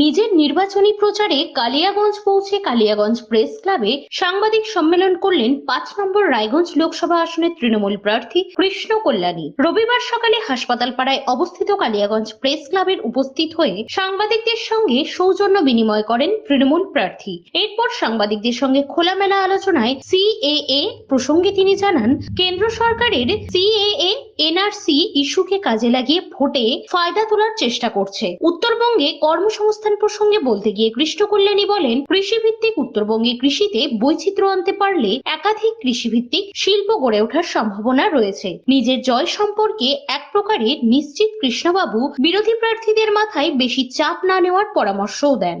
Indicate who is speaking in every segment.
Speaker 1: নিজের নির্বাচনী প্রচারে কালিয়াগঞ্জ পৌঁছে কালিয়াগঞ্জ প্রেস ক্লাবে সাংবাদিক সম্মেলন করলেন পাঁচ নম্বর রায়গঞ্জ লোকসভা আসনের তৃণমূল প্রার্থী কৃষ্ণ কল্যাণী। রবিবার সকালে হাসপাতাল পাড়ায় অবস্থিত কালিয়াগঞ্জ প্রেস ক্লাবের উপস্থিত হয়ে সাংবাদিকদের সঙ্গে সৌজন্য বিনিময় করেন তৃণমূল প্রার্থী। এরপর সাংবাদিকদের সঙ্গে খোলামেলা আলোচনায় সিএএ প্রসঙ্গে তিনি জানান, কেন্দ্র সরকারের সিএএ এনআরসি ইস্যুকে কাজে লাগিয়ে ভোটে ফায়দা তোলার চেষ্টা করছে। উত্তরবঙ্গে কর্মসংস্থান প্রসঙ্গে বলতে গিয়ে কৃষ্ণ কল্যাণী বলেন, কৃষিভিত্তিক উত্তরবঙ্গে কৃষিতে বৈচিত্র্য আনতে পারলে একাধিক কৃষিভিত্তিক শিল্প গড়ে ওঠার সম্ভাবনা রয়েছে। নিজের জয় সম্পর্কে এক প্রকারে নিশ্চিত কৃষ্ণবাবু বিরোধী প্রার্থীদের মাথায় বেশি চাপ না নেওয়ার পরামর্শও দেন।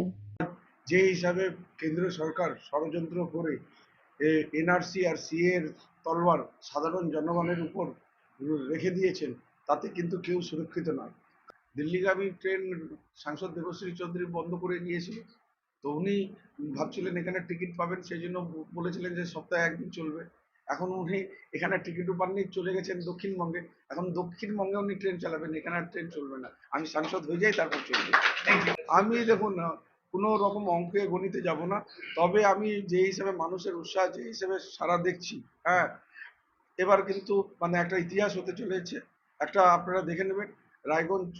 Speaker 2: যে হিসাবে কেন্দ্র সরকার ষড়যন্ত্র করে এনআরসি আর সিএ এর তলবার সাধারণ জনগণের উপর রেখে দিয়েছেন তাতে কিন্তু কেউ সুরক্ষিত নয়। দিল্লিগামী ট্রেন সাংসদ দেবশ্রী চৌধুরী বন্ধ করে দিয়েছিল তো উনি ভাবছিলেন এখানে টিকিট পাবেন সেই জন্য বলেছিলেন যে সপ্তাহে একদিন চলবে। এখন উনি এখানে টিকিটও পাননি চলে গেছেন দক্ষিণবঙ্গে। এখন দক্ষিণবঙ্গে উনি ট্রেন চালাবেন এখানে আর ট্রেন চলবে না। আমি সাংসদ হয়ে যাই তারপর চলবে। আমি দেখুন কোনো রকম অঙ্কে গণিতে যাব না তবে আমি যে হিসেবে মানুষের উৎসাহ যে হিসেবে সারা দেখছি হ্যাঁ এবার কিন্তু মানে একটা ইতিহাস হতে চলেছে। একটা আপনারা দেখে নেবেন, রায়গঞ্জ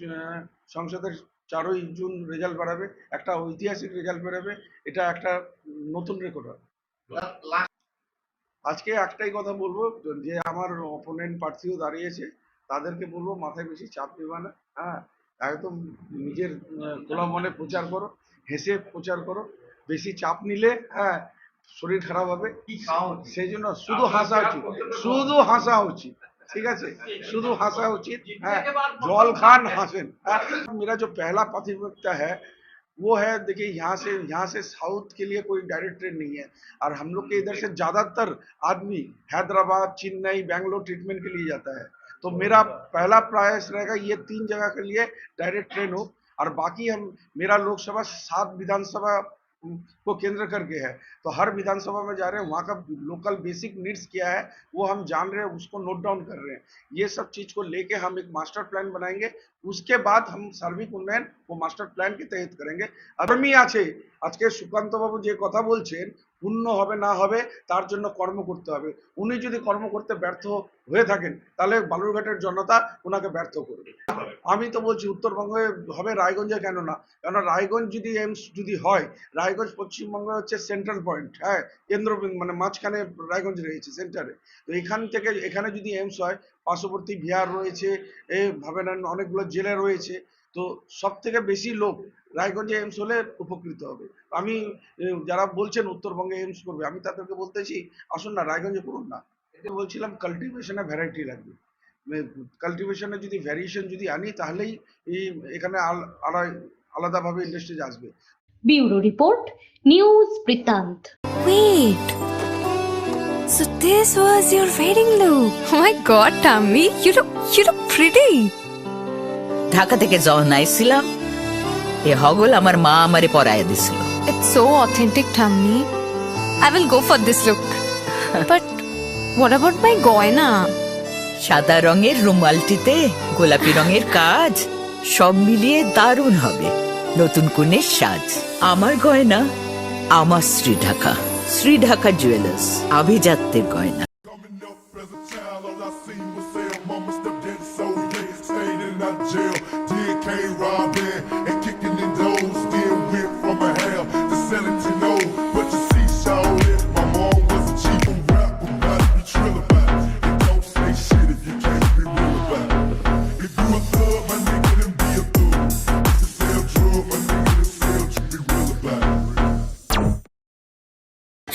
Speaker 2: সংসদের চারই জুন রেজাল্ট বাড়াবে, একটা ঐতিহাসিক রেজাল্ট বেরাবে এটা একটা নতুন রেকর্ড হবে। আজকে একটাই কথা বলব, যে আমার অপোনেন্ট প্রার্থীও দাঁড়িয়েছে, তাদেরকে বলব মাথায় বেশি চাপ দেবে না হ্যাঁ? একদম নিজের খোলা মনে প্রচার করো, হেসে প্রচার করো, বেশি চাপ নিলে হ্যাঁ শরীর খারাপ হবে। সেই জন্য শুধু হাসা উচিত। শুধু হাসা উচিত। ঠিক আছে? শুধু হাসা উচিत হ্যাঁ জল খান হাসেন। मेरा जो पहला प्राथमिकता है वो है देखिए यहाँ से यहाँ से साउथ के लिए कोई डायरेक्ट ट्रेन नहीं है और हम लोग के इधर से ज़्यादातर आदमी हैदराबाद चेन्नई बैंगलोर ट्रीटमेंट के लिए जाता है। तो मेरा पहला प्रयास रहेगा ये तीन जगह के लिए डायरेक्ट ट्रेन हो। और बाकी हम मेरा लोकसभा सात विधानसभा को केंद्र करके है। तो हर विधानसभा में जा रहे हैं, वहाँ का लोकल बेसिक नीड्स क्या है, वो हम जान रहे हैं, उसको नोट डाउन कर रहे हैं। ये सब चीज़ को लेके हम एक मास्टर प्लान बनाएँगे, उसके बाद हम सार्विक उन्नयन वो मास्टर प्लान के तहत करेंगे। করেঙ্গে আগামী आज के सुकान्त बाबू जो कथा बोल পূর্ণ হবে, না হবে, তার জন্য কর্ম করতে হবে। উনি যদি কর্ম করতে ব্যর্থ হয়ে থাকেন, তাহলে বালুরঘাটের জনতা ওনাকে ব্যর্থ করবে। আমি তো বলছি, উত্তরবঙ্গে হবে রায়গঞ্জে কেন না? কেন রায়গঞ্জ যদি এইমস যদি হয়, রায়গঞ্জ পশ্চিমবঙ্গে হচ্ছে সেন্ট্রাল পয়েন্ট হ্যাঁ কেন্দ্র মানে মাঝখানে রায়গঞ্জ রয়েছে সেন্টারে তো এখান থেকে, এখানে যদি এইমস হয়, পার্শ্ববর্তী বিহার রয়েছে, এ ভাবে অনেকগুলো জেলা রয়েছে তো সব থেকে বেশি লোক রায়গঞ্জে এইমস হলে উপকৃত হবে আমি যারা বলছেন উত্তরবঙ্গে এইমস করবে আমি তাদেরকে বলতেছি আসুন না রায়গঞ্জে করুন না এতে বলছিলাম কাল্টিভেশনে ভ্যারাইটি লাগবে কাল্টিভেশনে যদি ভ্যারিয়েশন যদি আনি তাহলেই এখানে আল- আলা- আলাদাভাবে ইন্ডাস্ট্রিজ আসবে
Speaker 1: ব্যুরো রিপোর্ট নিউজ বৃত্তান্ত
Speaker 3: Wait. So this was your wedding look. Oh my god, Tammy, you look you look pretty.
Speaker 4: Dhaka থেকে যখন আইছিলাম এ হগল আমার মা আমারে পরায় দিছিল
Speaker 3: It's so authentic, Tammy. I will go for this look. but what about my goina?
Speaker 4: সাদা রঙের রুমালটিতে গোলাপি রঙের কাজ সব মিলিয়ে দারুণ হবে নতুন কনের সাজ আমার গয়না আমার শ্রী ঢাকা শ্রী ঢাকা জুয়েলার্স আভিজাত্যের গয়না